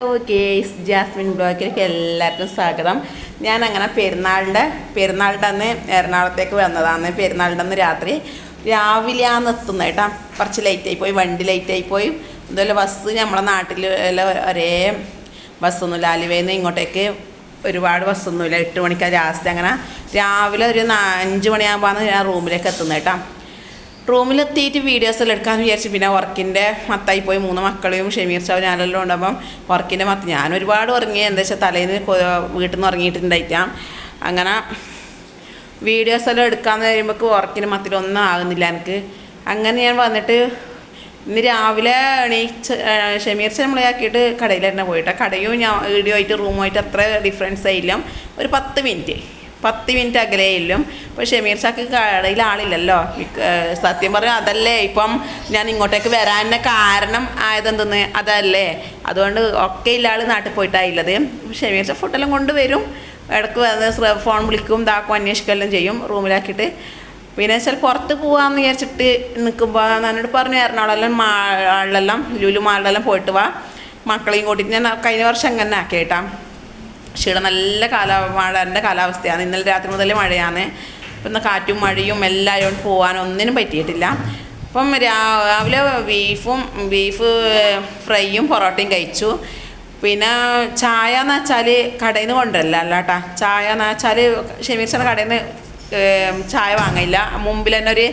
Okay Jasmine ബ്ലോക്കിലേക്ക് എല്ലാവർക്കും സ്വാഗതം. ഞാൻ അങ്ങനെ പെരുന്നാളിന്റെ പെരുന്നാളിന്റെ അന്ന് എറണാകുളത്തേക്ക് വന്നതാണ്. പെരുന്നാളിന്റെ അന്ന് രാത്രി രാവിലെ ആണ് എത്തുന്നത് കേട്ടോ. കുറച്ച് ലേറ്റായി പോയി വണ്ടി ലേറ്റായി പോയി അതുപോലെ ബസ് നമ്മളെ നാട്ടിൽ ഒരേ ബസ്സൊന്നുമില്ല ആലുവയിൽ ഇങ്ങോട്ടേക്ക് ഒരുപാട് ബസ്സൊന്നുമില്ല എട്ട് മണിക്കാണ് ലാസ്റ്റ് അങ്ങനെ രാവിലെ ഒരു അഞ്ച് മണിയാകുമ്പോഴാണ് ഞാൻ റൂമിലേക്ക് എത്തുന്നത് കേട്ടോ. റൂമിലെത്തിയിട്ട് വീഡിയോസ് എല്ലാം എടുക്കാമെന്ന് വിചാരിച്ചു പിന്നെ വർക്കിന്റെ മത്തായി പോയി. മൂന്ന് മക്കളെയും ഷെമീർ ചാവ് ഞാനെല്ലാം ഉണ്ടാകുമ്പം വർക്കിന്റെ മത്ത് ഞാൻ ഒരുപാട് ഉറങ്ങി. എന്താ വെച്ചാൽ തലേന്ന് വീട്ടിൽ നിന്ന് ഉറങ്ങിയിട്ടുണ്ടായിട്ടാം. അങ്ങനെ വീഡിയോസ് എല്ലാം എടുക്കാമെന്ന് കഴിയുമ്പോൾ വർക്കിന് മത്തിലൊന്നും ആകുന്നില്ല എനിക്ക്. അങ്ങനെ ഞാൻ വന്നിട്ട് ഇന്ന് രാവിലെ എണീച്ച് ഷമീർ നമ്മളെ ആക്കിയിട്ട് കടയിൽ തന്നെ പോയിട്ട്. കടയും ഞാൻ വീഡിയോ ആയിട്ട് റൂമുമായിട്ട് അത്ര ഡിഫറൻസ് ആയില്ല. ഒരു പത്ത് മിനിറ്റ് പത്ത് മിനിറ്റ് അകലേ ഇല്ലും. ഇപ്പോൾ ഷമീർ ചാക്ക് കടയിൽ ആളില്ലല്ലോ. സത്യം പറഞ്ഞാൽ അതല്ലേ. ഇപ്പം ഞാൻ ഇങ്ങോട്ടേക്ക് വരാനെ കാരണം ആയതെന്തെന്ന്? അതല്ലേ. അതുകൊണ്ട് ഒക്കെ ഇല്ല ആൾ നാട്ടിൽ പോയിട്ടായില്ലത്. ഷമീർ ചാ ഫുഡെല്ലാം കൊണ്ടുവരും. ഇടയ്ക്ക് വന്ന് ഫോൺ വിളിക്കും ഇതാക്കും അന്വേഷിക്കുകയെല്ലാം ചെയ്യും റൂമിലാക്കിയിട്ട്. പിന്നെ വെച്ചാൽ പുറത്ത് പോകാമെന്ന് വിചാരിച്ചിട്ട് നിൽക്കുമ്പോൾ എന്നോട് പറഞ്ഞു എറണാകുളം മാളിലെല്ലാം ലുലു മാളിലെല്ലാം പോയിട്ട് വാ. മക്കളെയും കൂട്ടിയിട്ട് ഞാൻ കഴിഞ്ഞ വർഷം അങ്ങനെ ആക്കി കേട്ടാ ക്ഷീണം നല്ല കാല മഴന്റെ കാലാവസ്ഥയാണ്. ഇന്നലെ രാത്രി മുതൽ മഴയാണ്. ഇപ്പം ഇന്ന് കാറ്റും മഴയും എല്ലാം ആയതുകൊണ്ട് പോകാനൊന്നിനും പറ്റിയിട്ടില്ല. അപ്പം രാവിലെ ബീഫും ബീഫ് ഫ്രൈയും പൊറോട്ടയും കഴിച്ചു. പിന്നെ ചായ എന്ന് വെച്ചാൽ കടയിൽ നിന്ന് കൊണ്ടുവരില്ല അല്ല കേട്ടാ ചായ എന്ന് വെച്ചാൽ ഷെമീർച്ചയുടെ കടയിൽ നിന്ന് ചായ വാങ്ങില്ല മുമ്പിൽ തന്നെ ഒരു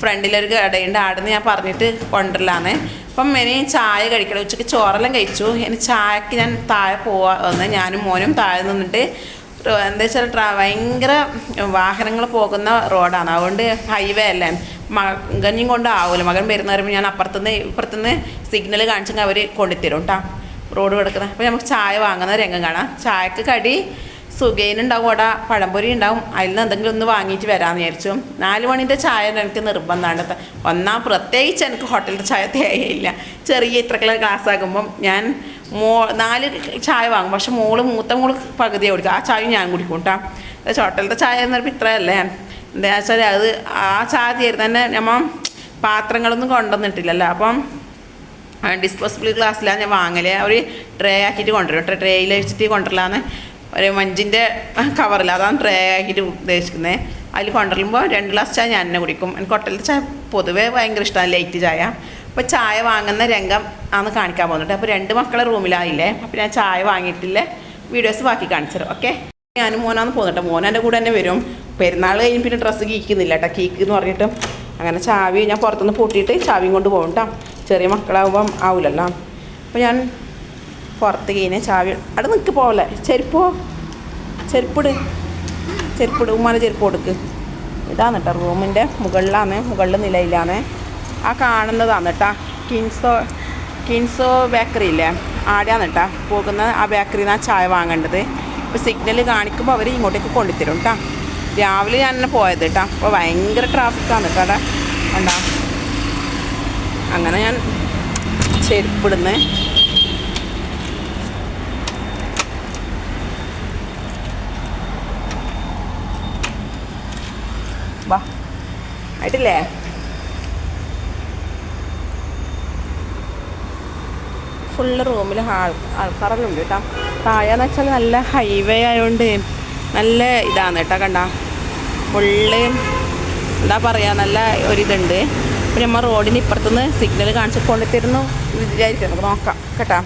ഫ്രണ്ടിലൊരു കടയുണ്ട്. അവിടെ നിന്ന് ഞാൻ പറഞ്ഞിട്ട് കൊണ്ടുവരലാന്ന് അപ്പം ഇനി ചായ കഴിക്കണം. ഉച്ചയ്ക്ക് ചോറെല്ലാം കഴിച്ചു. ഇനി ചായക്ക് ഞാൻ താഴെ പോവാ. വന്ന് ഞാനും മോനും താഴെ നിന്നിട്ട് എന്താ വെച്ചാൽ ട്രാ ഭയങ്കര വാഹനങ്ങൾ പോകുന്ന റോഡാണ്. അതുകൊണ്ട് ഹൈവേ അല്ലേ? മകഞ്ഞും കൊണ്ട് ആവില്ല മകൻ വരുന്ന പറയുമ്പോൾ ഞാൻ അപ്പുറത്തുനിന്ന് ഇപ്പുറത്തുനിന്ന് സിഗ്നൽ കാണിച്ചെങ്കിൽ അവർ കൊണ്ടുത്തരും കേട്ടോ റോഡ് കിടക്കുന്നത് അപ്പോൾ നമുക്ക് ചായ വാങ്ങുന്ന രംഗം കാണാം. ചായക്ക് കടി സുഖേനുണ്ടാവും അവിടെ പഴംപൊരി ഉണ്ടാവും. അതിൽ നിന്ന് എന്തെങ്കിലും ഒന്ന് വാങ്ങിയിട്ട് വരാമെന്ന് വിചാരിച്ചു. നാല് മണിന്റെ ചായ എനിക്ക് നിർബന്ധമാണ്. ഒന്നാം പ്രത്യേകിച്ച് എനിക്ക് ഹോട്ടലിന്റെ ചായ തേയില്ല ചെറിയ ഇത്രക്കുള്ള ഗ്ലാസ് ആകുമ്പം ഞാൻ മോ നാല് ചായ വാങ്ങും. പക്ഷെ മോൾ മൂത്ത മോൾ പകുതിയെ കുടിക്കും ആ ചായ ഞാൻ കുടിക്കും കേട്ടോ. ഹോട്ടലിന്റെ ചായ എന്ന് പറയുമ്പോൾ ഇത്രയല്ലേ. എന്താ വെച്ചാൽ അത് ആ ചായ തീരുന്ന തന്നെ നമ്മൾ പാത്രങ്ങളൊന്നും കൊണ്ടുവന്നിട്ടില്ലല്ലോ. അപ്പം ഡിസ്പോസിബിൾ ഗ്ലാസ്സിലാണ് ഞാൻ വാങ്ങലേ. ഒരു ട്രേ ആക്കിയിട്ട് കൊണ്ടുവരും ട്രേയിൽ വെച്ചിട്ട് കൊണ്ടുവരലാന്ന് ഒരു മഞ്ചിന്റെ കവറിൽ അതാണ് ട്രേ ആക്കിയിട്ട് ഉദ്ദേശിക്കുന്നത് അതിൽ കൊണ്ടുവരുമ്പോൾ രണ്ട് ഗ്ലാസ് ചായ ഞാൻ തന്നെ കുടിക്കും. എനിക്ക് ഹോട്ടലിൽ ചായ പൊതുവേ ഭയങ്കര ഇഷ്ടമാണ് ലൈറ്റ് ചായ. അപ്പോൾ ചായ വാങ്ങുന്ന രംഗം ആണ് കാണിക്കാൻ പോകുന്നുണ്ട്. അപ്പോൾ രണ്ട് മക്കളെ റൂമിലായില്ലേ? അപ്പോൾ ഞാൻ ചായ വാങ്ങിയിട്ടില്ലേ. വീഡിയോസ് ബാക്കി കാണിച്ചു തരാം. ഓക്കെ ഞാനും മോനാന്ന് പോകുന്നുണ്ട്. മോൻ എന്റെ കൂടെ തന്നെ വരും. പെരുന്നാൾ കഴിഞ്ഞ് പിന്നെ ഡ്രസ്സ് കീക്കുന്നില്ല കേട്ടോ. കീക്ക് എന്ന് പറഞ്ഞിട്ട് അങ്ങനെ ചാവി ഞാൻ പുറത്തുനിന്ന് പൂട്ടിയിട്ട് ചാവിയും കൊണ്ട് പോകും കേട്ടോ. ചെറിയ മക്കളാവുമ്പം ആവില്ലല്ലോ അപ്പോൾ ഞാൻ പുറത്ത് കഴിഞ്ഞാൽ ചാവി അവിടെ നിൽക്ക് പോലെ ചെരുപ്പോ? ചെരുപ്പിട്. ചെരുപ്പിട്. ഉമ്മാനെ ചെരുപ്പ് കൊടുക്ക്. ഇതാണ് കേട്ടോ റൂമിന്റെ മുകളിലാണ് മുകളിൽ നിലയിലാണ്. ആ കാണുന്നതാണ് കേട്ടോ കിൻസോ കിൻസോ ബേക്കറി ഇല്ലേ? ആടെയാണ് കേട്ടോ പോകുന്ന ആ ബേക്കറിയിൽ നിന്നാണ് ചായ വാങ്ങേണ്ടത്. ഇപ്പോൾ സിഗ്നൽ കാണിക്കുമ്പോൾ അവർ ഇങ്ങോട്ടേക്ക് കൊണ്ടുത്തരും കേട്ടോ രാവിലെ ഞാൻ തന്നെ പോയത് കേട്ടോ അപ്പോൾ ഭയങ്കര ട്രാഫിക്കാണ് കേട്ടോ അവിടെ. ഉണ്ടോ അങ്ങനെ ഞാൻ ചെരുപ്പിടുന്നേ. ആയിട്ടില്ലേ? ഫുള്ള് റൂമിൽ ആൾ ആൾക്കാരെല്ലാം ഉണ്ട് കേട്ടോ. താഴെന്ന് വെച്ചാൽ നല്ല ഹൈവേ ആയതുകൊണ്ട് നല്ല ഇതാണ് കേട്ടോ കണ്ട. ഫുള്ള് എന്താ പറയുക നല്ല ഒരിതുണ്ട്. പിന്നെ നമ്മൾ റോഡിന് ഇപ്പുറത്തുനിന്ന് സിഗ്നൽ കാണിച്ച് കൊണ്ടുത്തരുന്നു വിചാരിച്ചു. നമുക്ക് നോക്കാം കേട്ടോ.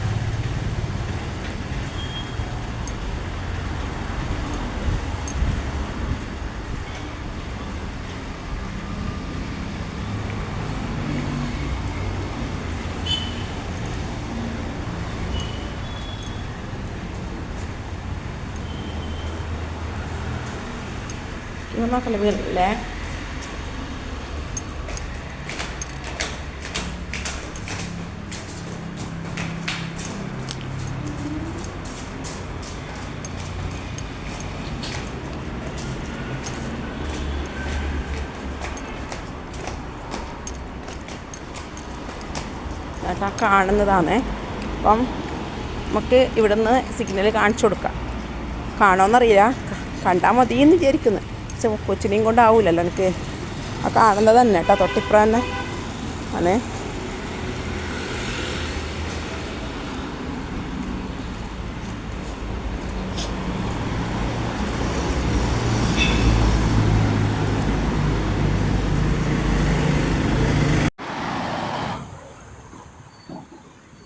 ഇവ നോക്കല്ലേ വീണില്ലേ ചേട്ടാ കാണുന്നതാണ്. അപ്പം നമുക്ക് ഇവിടുന്ന് സിഗ്നൽ കാണിച്ചു കൊടുക്കാം. കാണുമെന്നറിയില്ല കണ്ടാൽ മതി എന്ന് വിചാരിക്കുന്നു. കൊച്ചിനെയും കൊണ്ടാവില്ലല്ലോ എനിക്ക്. ആ കാണുന്നത് തന്നെ കേട്ടോ തൊട്ടിപ്പുറ തന്നെ. അതെ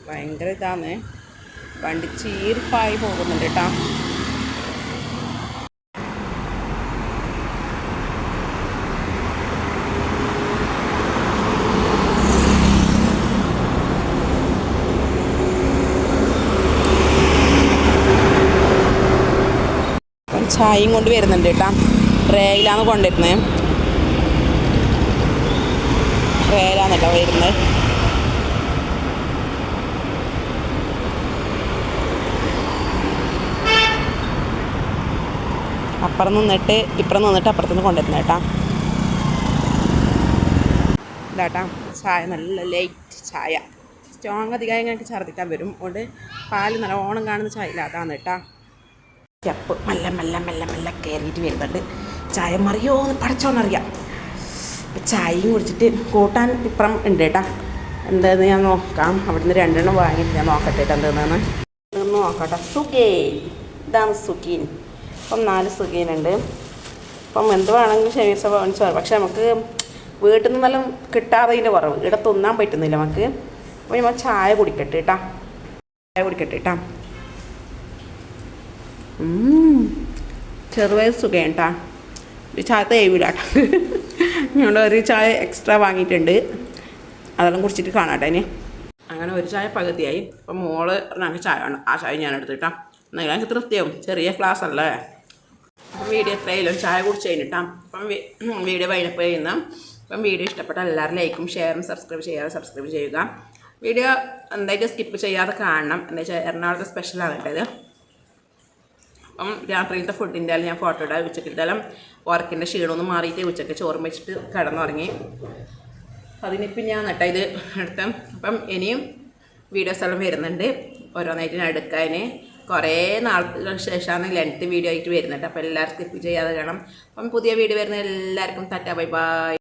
ഭയങ്കര ഇതാന്ന്. വണ്ടി ചീർപ്പായി പോകുന്നുണ്ട് കേട്ടോ. ചായയും കൊണ്ട് വരുന്നുണ്ട് കേട്ടോ. റേയിലാണ് കൊണ്ടുവരുന്നത് റേയിലാണ് കേട്ടോ വരുന്നത്. അപ്പുറം നിന്നിട്ട് ഇപ്പുറം നിന്നിട്ട് അപ്പുറത്തുനിന്ന് കൊണ്ടുവരുന്നത് കേട്ടോ. ഇതാട്ടാ ചായ നല്ല ലൈറ്റ് ചായ. സ്ട്രോങ് അധികം ഞങ്ങൾക്ക് ഛർദ്ദിക്കാൻ വരും. അതുകൊണ്ട് പാൽ നല്ലോണം കാണുന്ന ചായ ഇല്ല കേട്ടാ. സ്റ്റെപ്പ് മെല്ലെ മെല്ലെ മെല്ലെ മെല്ലെ കയറിയിട്ട് വരുന്നുണ്ട്. ചായ മറിയോ എന്ന് പഠിച്ചോന്നറിയാം ചായയും കുടിച്ചിട്ട് കൂട്ടാൻ ഇപ്പുറം ഉണ്ട് കേട്ടാ. എന്താന്ന് ഞാൻ നോക്കാം. അവിടുന്ന് രണ്ടെണ്ണം വാങ്ങിയിട്ട് ഞാൻ നോക്കട്ടെ കേട്ടോ എന്താണെന്ന് നോക്കട്ടെ. സുഖേൻ. ഇതാണ് സുഖീൻ. അപ്പം നാല് സുഖീനുണ്ട്. അപ്പം എന്ത് വേണമെങ്കിലും ഷെയർസ് വാങ്ങിച്ചു പക്ഷെ നമുക്ക് വീട്ടിൽ നല്ല കിട്ടാത്തതിന്റെ കുറവ്. ഇവിടെ തിന്നാൻ പറ്റുന്നില്ല നമുക്ക്. അപ്പോൾ നമ്മൾ ചായ കുടിക്കട്ടെ കേട്ടാ. ചായ കുടിക്കട്ടെ കേട്ടാ. ചെറുപയർ സുഖം കേട്ടാ ഈ ചായ തേവില്ല ഞങ്ങൾ ഒരു ചായ എക്സ്ട്രാ വാങ്ങിയിട്ടുണ്ട്. അതെല്ലാം കുടിച്ചിട്ട് കാണാട്ടെ ഇനി. അങ്ങനെ ഒരു ചായ പകുതിയായി. അപ്പം മോൾ ഞങ്ങൾക്ക് ചായ വേണം. ആ ചായ ഞാൻ എടുത്തിട്ടാ. എന്നാൽ ഞങ്ങൾക്ക് തൃപ്തിയാവും. ചെറിയ ക്ലാസ് അല്ലേ? അപ്പം വീഡിയോ എത്രയായാലും ചായ കുടിച്ച് കഴിഞ്ഞിട്ടാ. അപ്പം വീഡിയോ വൈനപ്പ് ചെയ്യുന്ന അപ്പം വീഡിയോ ഇഷ്ടപ്പെട്ട എല്ലാവരും ലൈക്കും ഷെയറും സബ്സ്ക്രൈബ് ചെയ്യാതെ സബ്സ്ക്രൈബ് ചെയ്യുക. വീഡിയോ എന്തായാലും സ്കിപ്പ് ചെയ്യാതെ കാണണം. എന്താ വെച്ചാൽ എറണാകുളത്തെ സ്പെഷ്യലാണ് കേട്ടത്. അപ്പം രാത്രിയിലത്തെ ഫുഡിന്റെ ഞാൻ ഫോട്ടോ ഇടാം ഉച്ചക്കത്തെല്ലാം വർക്കിന്റെ ക്ഷീണമൊന്നും മാറിയിട്ട് ഉച്ചയ്ക്ക് ചോറും വെച്ചിട്ട് കിടന്നുറങ്ങി. അതിനിപ്പം ഞാൻ നട്ട ഇത് എടുത്ത. അപ്പം ഇനിയും വീഡിയോസ് എല്ലാം വരുന്നുണ്ട്. ഓരോന്നായിട്ട് ഞാൻ എടുക്കാൻ കുറേ നാൾക്ക് ശേഷമാണ് ലെങ്ത് വീഡിയോ ആയിട്ട് വരുന്നുണ്ട് അപ്പോൾ എല്ലാവർക്കും സ്കിപ്പ് ചെയ്യാതെ കാണാം. അപ്പം പുതിയ വീഡിയോ വരുന്ന എല്ലാവർക്കും തറ്റ ബൈ ബൈ.